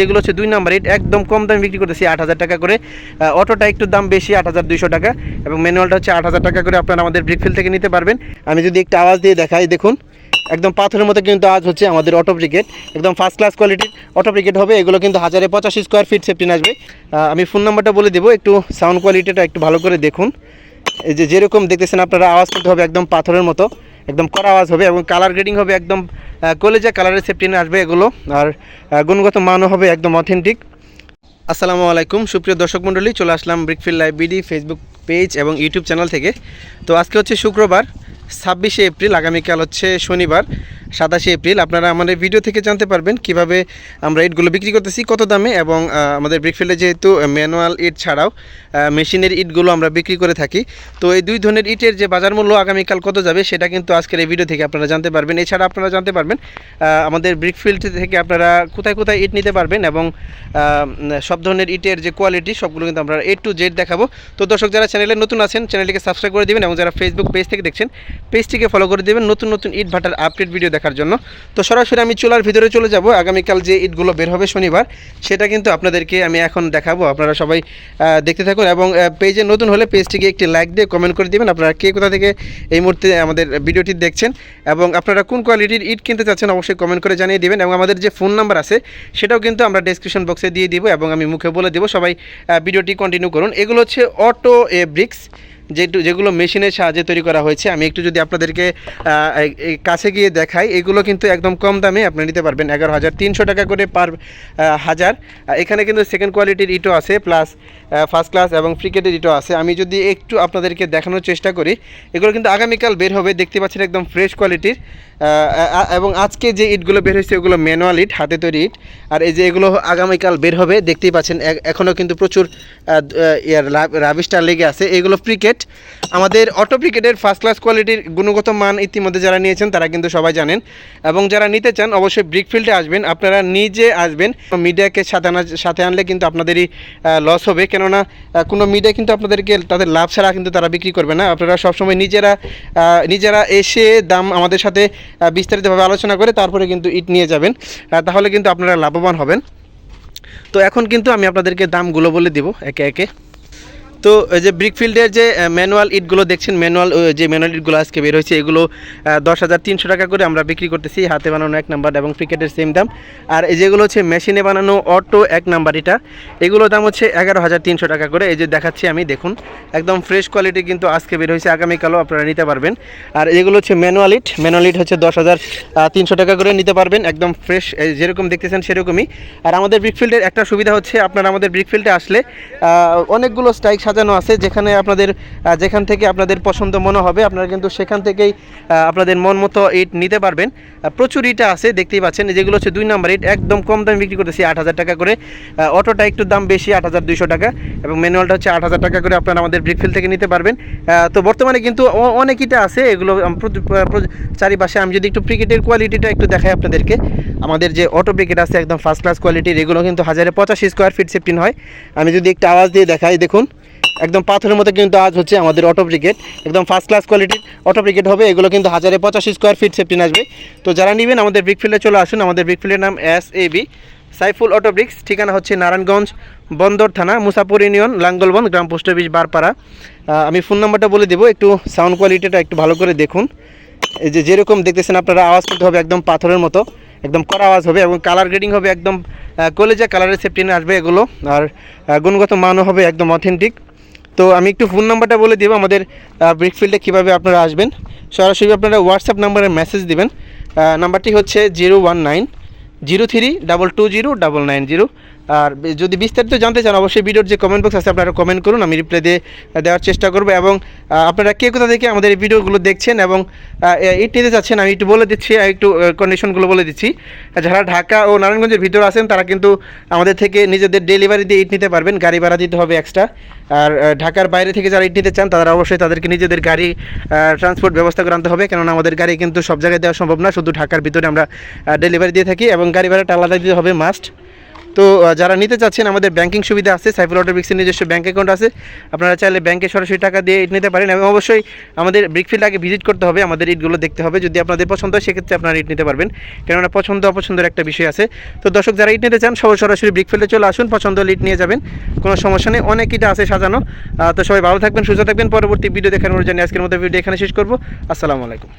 যেগুলো হচ্ছে দুই নাম্বার ইট একদম কম দামে বিক্রি করতেছি, আট হাজার টাকা করে। অটোটা একটু দাম বেশি, আট হাজার দুইশো টাকা। এবং ম্যানুয়ালটা হচ্ছে আট হাজার টাকা করে আপনারা আমাদের ব্রিকফিল থেকে নিতে পারবেন। আমি যদি একটু আওয়াজ দিয়ে দেখাই, দেখুন। একদম পাথরের মতো কিন্তু আজ হচ্ছে আমাদের অটো ব্রিকেট একদম ফার্স্ট ক্লাস কোয়ালিটির অটো ব্রিকেট হবে। এগুলো কিন্তু হাজারে পঁচাশি স্কোয়ার ফিট সেফটিন আসবে। আমি ফোন নাম্বারটা বলে দেবো। একটু সাউন্ড কোয়ালিটিটা একটু ভালো করে দেখুন। এই যে যেরকম দেখতেছেন, আপনারা আওয়াজ করতে হবে একদম পাথরের মতো। একদম কড়া আওয়াজ হবে এবং কালার গ্রেডিং হবে একদম কলেজে কালারের সেফটি আসবে এগুলো আর গুণগত মানও হবে একদম অথেন্টিক আসসালামু আলাইকুম, সুপ্রিয় দর্শক মণ্ডলী, চলে আসলাম brickfield live BD Facebook page এবং ইউটিউব চ্যানেল থেকে। তো আজকে হচ্ছে শুক্রবার, ছাব্বিশে এপ্রিল, আগামীকাল হচ্ছে শনিবার। সাতাশে এপ্রিল। আপনারা আমাদের ভিডিও থেকে জানতে পারবেন কীভাবে আমরা ইটগুলো বিক্রি করতেছি, কত দামে এবং আমাদের ব্রিকফিল্ডে যেহেতু ম্যানুয়াল ইট ছাড়াও মেশিনের ইটগুলো আমরা বিক্রি করে থাকি। তো এই দুই ধরনের ইটের যে বাজার মূল্য আগামীকাল কত যাবে, সেটা কিন্তু আজকের এই ভিডিও থেকে আপনারা জানতে পারবেন। এছাড়া আপনারা জানতে পারবেন আমাদের ব্রিকফিল্ড থেকে আপনারা কোথায় কোথায় ইট নিতে পারবেন এবং সব ধরনের ইটের যে কোয়ালিটি সবগুলো কিন্তু আমরা এ টু জেড দেখাবো। তো দর্শক, যারা চ্যানেলে নতুন আছেন, চ্যানেলটিকে সাবস্ক্রাইব করে দিবেন এবং যারা ফেসবুক পেজ থেকে দেখছেন পেজটিকে ফলো করে দেবেন। নতুন নতুন ইট ভাটার আপডেট ভিডিও দেখার জন্য। তো সরাসরি আমি চুলার ভিতরে চলে যাব। আগামীকাল যে ইটগুলো বের হবে শনিবার, সেটা কিন্তু আপনাদেরকে আমি এখন দেখাবো। আপনারা সবাই দেখতে থাকুন এবং পেজে নতুন হলে পেজটিকে একটি লাইক দিয়ে কমেন্ট করে দিবেন। আপনারা কে কোথা থেকে এই মুহূর্তে আমাদের ভিডিওটি দেখছেন এবং আপনারা কোন কোয়ালিটির ইট কিনতে চাচ্ছেন অবশ্যই কমেন্ট করে জানিয়ে দিবেন এবং আমাদের যে ফোন নাম্বার আছে, সেটাও কিন্তু আমরা ডেসক্রিপশন বক্সে দিয়ে দিব এবং আমি মুখে বলে দেবো। সবাই ভিডিওটি কন্টিনিউ করুন। এগুলো হচ্ছে অটো এ ব্রিক্স। যেটু যেগুলো মেশিনের সাহায্যে তৈরি করা হয়েছে, আমি একটু যদি আপনাদেরকে কাছে গিয়ে দেখাই, এগুলো কিন্তু একদম কম দামে আপনি নিতে পারবেন, এগারো হাজার তিনশো টাকা করে পার হাজার। এখানে কিন্তু সেকেন্ড কোয়ালিটির ইটও আছে প্লাস ফার্স্ট ক্লাস এবং ফ্রিকেটের ইটও আছে। আমি যদি একটু আপনাদেরকে দেখানোর চেষ্টা করি, এগুলো কিন্তু আগামীকাল বের হবে, দেখতে পাচ্ছেন একদম ফ্রেশ কোয়ালিটির এবং আজকে যে ইটগুলো বের হয়েছে ওগুলো ম্যানুয়াল ইট, হাতে তৈরি ইট। আর এই যে এগুলো আগামীকাল বের হবে, দেখতেই পাচ্ছেন এখনও কিন্তু প্রচুর ইয়ার রাবিস্টার লেগে আছে। এগুলো ক্রিকেট, আমাদের অটো ক্রিকেটের ফার্স্ট ক্লাস কোয়ালিটির গুণগত মান ইতিমধ্যে যারা নিয়েছেন, তারা কিন্তু সবাই জানেন। এবং যারা নিতে চান, অবশ্যই ব্রিকফিল্ডে আসবেন। আপনারা নিজে আসবেন। মিডিয়াকে সাথে আনা সাথে আনলে কিন্তু আপনাদেরই লস হবে। কেননা কোনো মিডিয়া কিন্তু আপনাদেরকে তাদের লাভ ছাড়া কিন্তু তারা বিক্রি করবে না। আপনারা সবসময় নিজেরা নিজেরা এসে দাম আমাদের সাথে বিস্তারিতভাবে আলোচনা করে তারপরে কিন্তু ইট নিয়ে যাবেন। তাহলে কিন্তু আপনারা লাভবান হবেন। তো এখন কিন্তু আমি আপনাদেরকে দামগুলো বলে দিব একে একে। তো যে ব্রিকফিল্ডের যে ম্যানুয়াল ইটগুলো দেখছেন ম্যানুয়াল যে ম্যানুয়াল ইটগুলো আজকে বের হয়েছে, এগুলো দশ হাজার তিনশো টাকা করে আমরা বিক্রি করতেছি, হাতে বানানো এক নাম্বার এবং ক্রিকেটের সেম দাম। আর এই যেগুলো হচ্ছে মেশিনে বানানো অটো এক নাম্বার এটা এগুলোর দাম হচ্ছে এগারো হাজার তিনশো টাকা করে। এই যে দেখাচ্ছি আমি, দেখুন, একদম ফ্রেশ কোয়ালিটি কিন্তু আজকে বের হয়েছে, আগামীকালও আপনারা নিতে পারবেন। আর এগুলো হচ্ছে ম্যানুয়াল ইট ম্যানুয়াল ইট হচ্ছে দশ হাজার তিনশো টাকা করে নিতে পারবেন, একদম ফ্রেশ যেরকম দেখতেছেন সেরকমই। আর আমাদের ব্রিকফিল্ডের একটা সুবিধা হচ্ছে, আপনারা আমাদের ব্রিকফিল্ডে আসলে অনেকগুলো স্ট্রাইক সাজানো আছে, যেখানে আপনাদের যেখান থেকে আপনাদের পছন্দ মনে হবে, আপনারা কিন্তু সেখান থেকেই আপনাদের মন মতো ইট নিতে পারবেন। প্রচুর ইটা আছে, দেখতেই পাচ্ছেন যেগুলো হচ্ছে দুই নাম্বার ইট একদম কম দামে বিক্রি করতেছি আট হাজার টাকা করে। অটোটা একটু দাম বেশি আট হাজার দুইশো টাকা, এবং ম্যানুয়ালটা হচ্ছে আট হাজার টাকা করে আপনারা আমাদের ব্রিকফিল্ড থেকে নিতে পারবেন। তো বর্তমানে কিন্তু অনেক ইটা আছে, এগুলো চারিপাশে আমি যদি একটু ক্রিকেটের কোয়ালিটিটা একটু দেখাই আপনাদেরকে, আমাদের যে অটো ব্রিকেট আছে, একদম ফার্স্ট ক্লাস কোয়ালিটির এগুলো কিন্তু হাজারে পঁচাশি স্কোয়ার ফিট সেফটিন হয়। আমি যদি একটু আওয়াজ দিয়ে দেখাই, দেখুন। একদম পাথরের মতো কিন্তু আজ হচ্ছে আমাদের অটো ব্রিকেট একদম ফার্স্ট ক্লাস কোয়ালিটির অটো ব্রিগেড হবে। এগুলো কিন্তু হাজারে পঁচাশি স্কোয়ার ফিট সেফটিন আসবে। তো যারা নেবেন, আমাদের ব্রিক ফিল্ডে চলে আসুন। আমাদের ব্রিক ফিল্ডের নাম S A B Saiful auto bricks ঠিকানা হচ্ছে নারায়ণগঞ্জ, বন্দর থানা, মুসাপুর ইউনিয়ন, লাঙ্গলবন, গ্রাম পোস্ট অফিস, বারপাড়া। আমি ফোন নাম্বারটা বলে দেবো, একটু সাউন্ড কোয়ালিটিটা একটু ভালো করে দেখুন। এই যে যেরকম দেখতেছেন আপনারা, আওয়াজ করতে হবে একদম পাথরের মতো, একদম কড়া আওয়াজ হবে এবং কালার গ্রেডিং হবে একদম কলেজা কালারের সেফটিনে আসবে এগুলো। আর গুণগত মানও হবে একদম অথেন্টিক তো আমি একটু ফোন নাম্বারটা বলে দেবো, আমাদের ব্রিকফিল্ডে কীভাবে আপনারা আসবেন। সরাসরি আপনারা হোয়াটসঅ্যাপ নাম্বারে মেসেজ দেবেন। নাম্বারটি হচ্ছে zero one nine zero three double two zero double nine zero আর যদি বিস্তারিত জানতে চান, অবশ্যই ভিডিওর যে কমেন্ট বক্স আছে, আপনারা কমেন্ট করুন, আমি রিপ্লাই দিয়ে দেওয়ার চেষ্টা করব। এবং আপনারা কে কোথা থেকে আমাদের এই ভিডিওগুলো দেখছেন এবং ইট নিতে চাচ্ছেন আমি একটু বলে দিচ্ছি একটু কন্ডিশনগুলো বলে দিচ্ছি। যারা ঢাকা ও নারায়ণগঞ্জের ভিতরে আছেন, তারা কিন্তু আমাদের থেকে নিজেদের ডেলিভারি দিয়ে ইট নিতে পারবেন, গাড়ি ভাড়া দিতে হবে এক্সট্রা আর ঢাকার বাইরে থেকে যারা ইট নিতে চান, তারা অবশ্যই তাদেরকে নিজেদের গাড়ি ট্রান্সপোর্ট ব্যবস্থা করে আনতে হবে, কেননা আমাদের গাড়ি কিন্তু সব জায়গায় দেওয়া সম্ভব না, শুধু ঢাকার ভিতরে আমরা ডেলিভারি দিয়ে থাকি এবং গাড়ি ভাড়াটা আলাদা দিতে হবে মাস্ট তো যারা নিতে চাচ্ছেন, আমাদের ব্যাংকিং সুবিধা আছে সাইফুল অটো ব্রিক্সের নিজস্ব ব্যাঙ্ক অ্যাকাউন্ট আছে। আপনারা চাইলে ব্যাংকে সরাসরি টাকা দিয়ে ইট নিতে পারেন এবং অবশ্যই আমাদের ব্রিকফিল্ড আগে ভিজিট করতে হবে, আমাদের ইটগুলো দেখতে হবে। যদি আপনাদের পছন্দ হয়, সেক্ষেত্রে আপনারা ইট নিতে পারবেন। কেননা পছন্দ, অপছন্দের একটা বিষয় আছে। তো দর্শক, যারা ইট নিতে চান, সবাই সরাসরি ব্রিকফিল্ডে চলে আসুন, পছন্দ ইট নিয়ে যাবেন। কোনো সমস্যা নেই, অনেক ইটা আছে সাজানো। তো সবাই ভালো থাকবেন, সুস্থ থাকবেন। পরবর্তী ভিডিও দেখানোর জন্য আজকের মতো ভিডিও এখানে শেষ করব। আসসালামু আলাইকুম।